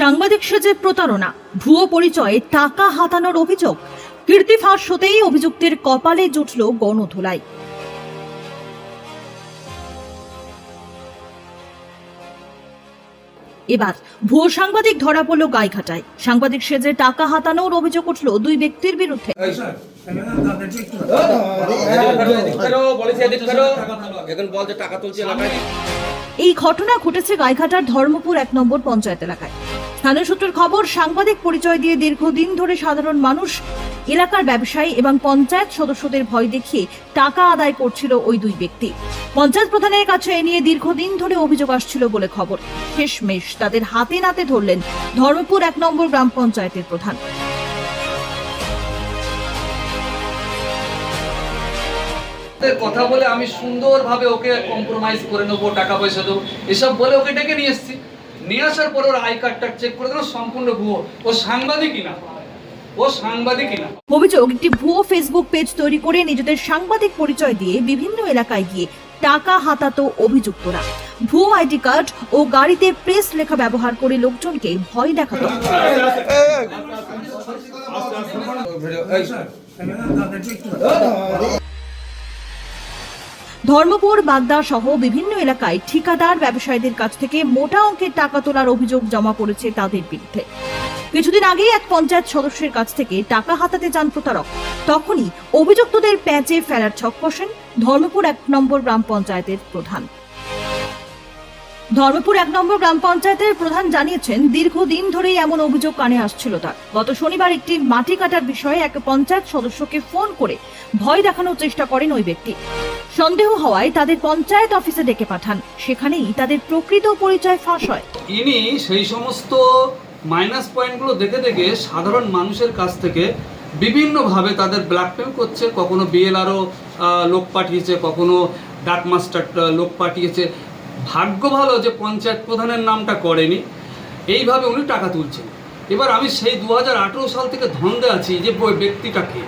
সাংবাদিক সেজে প্রতারণা ভুয়ো পরিচয়ে টাকা হাতানোর অভিযোগ। কীর্তি ফাঁস হতেই অভিযুক্তের কপালে জুটল গণধোলাই। এবার ভুয়ো সাংবাদিক ধরা পড়ল গাইঘাটায়। সাংবাদিক সেজে টাকা হাতানোর অভিযোগ উঠল দুই ব্যক্তির বিরুদ্ধে। এখন বল যে টাকা তুলছে এলাকায়। এই ঘটনা ঘটেছে গাইঘাটার ধর্মপুর এক নম্বর পঞ্চায়েত এলাকায়। স্থানীয় সূত্রের খবর, সাংবাদিক পরিচয় দিয়ে দীর্ঘদিন ধরে সাধারণ মানুষ এলাকার ব্যবসায়ী এবং পঞ্চায়েত সদস্যদের ভয় দেখিয়ে টাকা আদায় করছিল ওই দুই ব্যক্তি। পঞ্চায়েত প্রধানের কাছে এ নিয়ে দীর্ঘদিন ধরে অভিযোগ আসছিল বলে খবর। শেষমেশ তাদের হাতে নাতে ধরলেন ধর্মপুর এক নম্বর গ্রাম পঞ্চায়েতের প্রধান। কথা বলে আমি সুন্দরভাবে ওকে কম্প্রোমাইজ করে নেব, টাকা পয়সা দেবো, এসব বলে ওকে ডেকে নিয়ে এসেছি। নিয়ে আসার পরে ওর আই কার্ডটা চেক করে দিল সম্পূর্ণ ভুয়ো। ও সাংবাদিকই না। ও সাংবাদিকই না। অভিযোগ একটি ভুয়ো ফেসবুক পেজ তৈরি করে নিজেদের সাংবাদিক পরিচয় দিয়ে বিভিন্ন এলাকায় গিয়ে টাকা হাতাতো অভিযুক্তরা। ভুয়ো আইডি কার্ড ও গাড়িতে প্রেস লেখা ব্যবহার করে লোকজনকে ভয় দেখাতো। ধর্মপুর, বাগদা সহ বিভিন্ন এলাকায় ঠিকাদার ব্যবসায়ীদের কাছ থেকে মোটা অঙ্কের টাকা তোলার অভিযোগ জমা পড়েছে তাদের বিরুদ্ধে। কিছুদিন আগে এক পঞ্চায়েত সদস্যের কাছ থেকে টাকা হাতাতে যান প্রতারক। তখনই অভিযুক্তদের প্যাঁচে ফেলার ছক কষেন ধর্মপুর এক নম্বর গ্রাম পঞ্চায়েতের প্রধান। ধর্মপুর এক নম্বর গ্রাম পঞ্চায়েতের প্রধান জানিয়েছেন, দীর্ঘদিন ধরেই এমন অভিযোগ কানে আসছিল তার। গত শনিবার একটি মাটি কাটার বিষয়ে এক পঞ্চায়েত সদস্যকে ফোন করে ভয় দেখানোর চেষ্টা করেন ওই ব্যক্তি। সন্দেহ হওয়ায় তাদের পঞ্চায়েত অফিসে ডেকে পাঠান। সেখানেই তাদের প্রকৃত পরিচয় ফাঁস হয়। ইনি সেই সমস্ত মাইনাস পয়েন্টগুলো দেখে দেখে সাধারণ মানুষের কাছ থেকে বিভিন্নভাবে তাদের ব্ল্যাকমেল করছে। কখনো বিএলআরও লোক পাঠিয়েছে, কখনো ডাক মাস্টার লোক পাঠিয়েছে। ভাগ্য ভালো যে পঞ্চায়েত প্রধানের নামটা করেনি। এইভাবে উনি টাকা তুলছেন। এবার আমি সেই দু হাজার আঠারো সাল থেকে ধন্দে আছি যে ব্যক্তিটাকে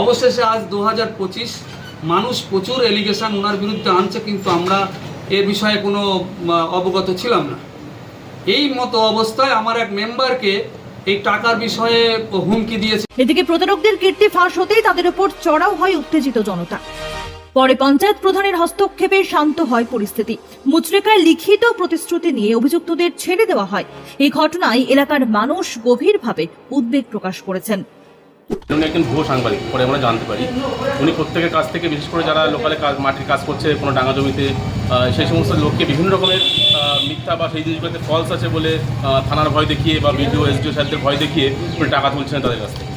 অবশেষে আজ দু হাজার পঁচিশ মানুষ প্রচুর এলিগেশন ওনার বিরুদ্ধে আনছে, কিন্তু আমরা এ বিষয়ে কোনো অবগত ছিলাম না। এই মতো অবস্থায় আমার এক মেম্বারকে এই টাকার বিষয়ে হুমকি দিয়েছে। এদিকে প্রতারকদের কীর্তি ফাঁস হতেই তাদের উপর চড়াও হয় উত্তেজিত জনতা। পরে পঞ্চায়েত প্রধানের হস্তক্ষেপে শান্ত হয় পরিস্থিতি। মুচলেকায় লিখিত প্রতিশ্রুতি নিয়ে অভিযুক্তদের ছেড়ে দেওয়া হয়। এই ঘটনায় এলাকার মানুষ গভীরভাবে উদ্বেগ প্রকাশ করেছেন। উনি একজন ভুয়ো সাংবাদিক, পরে আমরা জানতে পারি। উনি প্রত্যেকের কাছ থেকে, বিশেষ করে যারা লোকালে কাজ মাটির কাজ করছে, কোনো ডাঙা জমিতে সেই সমস্ত লোককে বিভিন্ন রকমের মিথ্যা বা সেই জিনিসগুলোতে ফলস আছে বলে থানার ভয় দেখিয়ে বা বিডিও, এসডিও সাহেবদের ভয় দেখিয়ে উনি টাকা তুলছেন তাদের কাছ থেকে।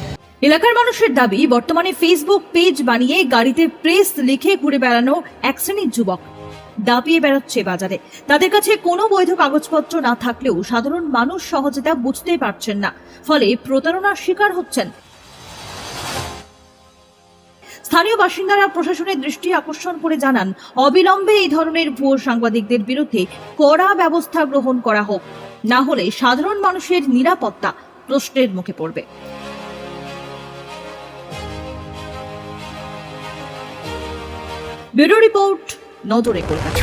এলাকার মানুষের দাবি, বর্তমানে ফেসবুক পেজ বানিয়ে গাড়িতে প্রেস লিখে ঘুরে বেড়ানো এক শ্রেণির যুবক। দাপিয়ে বেড়াচ্ছে বাজারে। তাদের কাছে কোনো বৈধ কাগজপত্র না থাকলেও সাধারণ মানুষ সহজে তা বুঝতেই পারছেন না। ফলে প্রতারণার শিকার হচ্ছেন স্থানীয় বাসিন্দারা প্রশাসনের দৃষ্টি আকর্ষণ করে জানান, অবিলম্বে এই ধরনের ভুয়ো সাংবাদিকদের বিরুদ্ধে কড়া ব্যবস্থা গ্রহণ করা হোক। না হলে সাধারণ মানুষের নিরাপত্তা প্রশ্নের মুখে পড়বে। ব্যুরো রিপোর্ট, নজরে কলকাতা।